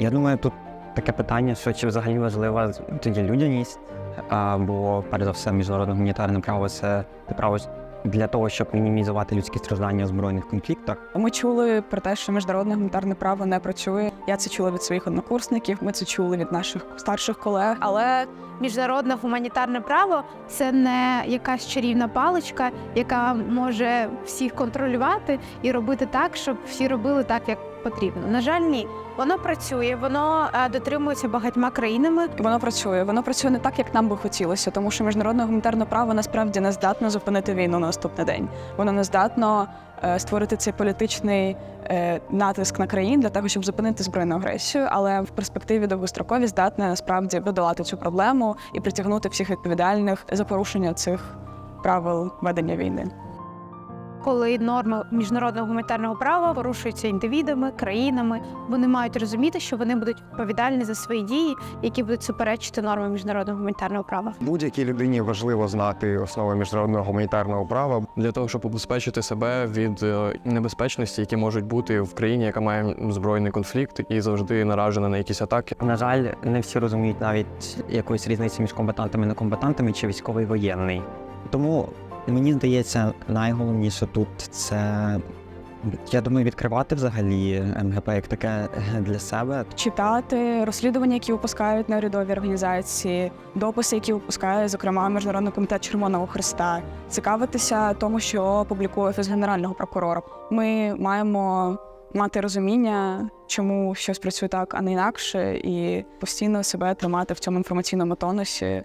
Я думаю, тут таке питання, що чи взагалі важлива тоді людяність, а, бо перш за все міжнародне гуманітарне право це право для того, щоб мінімізувати людські страждання у збройних конфліктах. Ми чули про те, що міжнародне гуманітарне право не працює. Я це чула від своїх однокурсників. Ми це чули від наших старших колег. Але міжнародне гуманітарне право це не якась чарівна паличка, яка може всіх контролювати і робити так, щоб всі робили так, як потрібно. На жаль, ні. Воно працює, воно е, дотримується багатьма країнами. Воно працює. Воно працює не так, як нам би хотілося, тому що міжнародне гуманітарне право насправді не здатно зупинити війну на наступний день. Воно не здатно е, створити цей політичний е, натиск на країн для того, щоб зупинити збройну агресію, але в перспективі довгострокові здатне насправді подолати цю проблему і притягнути всіх відповідальних за порушення цих правил ведення війни. Коли норми міжнародного гуманітарного права порушуються індивідами, країнами, вони мають розуміти, що вони будуть відповідальні за свої дії, які будуть суперечити нормам міжнародного гуманітарного права. Будь-якій людині важливо знати основи міжнародного гуманітарного права. для того, щоб убезпечити себе від е, небезпечності, які можуть бути в країні, яка має збройний конфлікт і завжди наражена на якісь атаки. На жаль, не всі розуміють навіть якоїсь різниці між комбатантами і некомбатантами чи військовий воєнний. Тому мені здається, найголовніше тут це. Я думаю, відкривати взагалі МГП як таке для себе, читати розслідування, які випускають неурядові організації, дописи, які випускає, зокрема, Міжнародний комітет Червоного Христа, цікавитися тому, що публікує офіс генерального прокурора. Ми маємо мати розуміння, чому щось працює так, а не інакше, і постійно себе тримати в цьому інформаційному тонусі,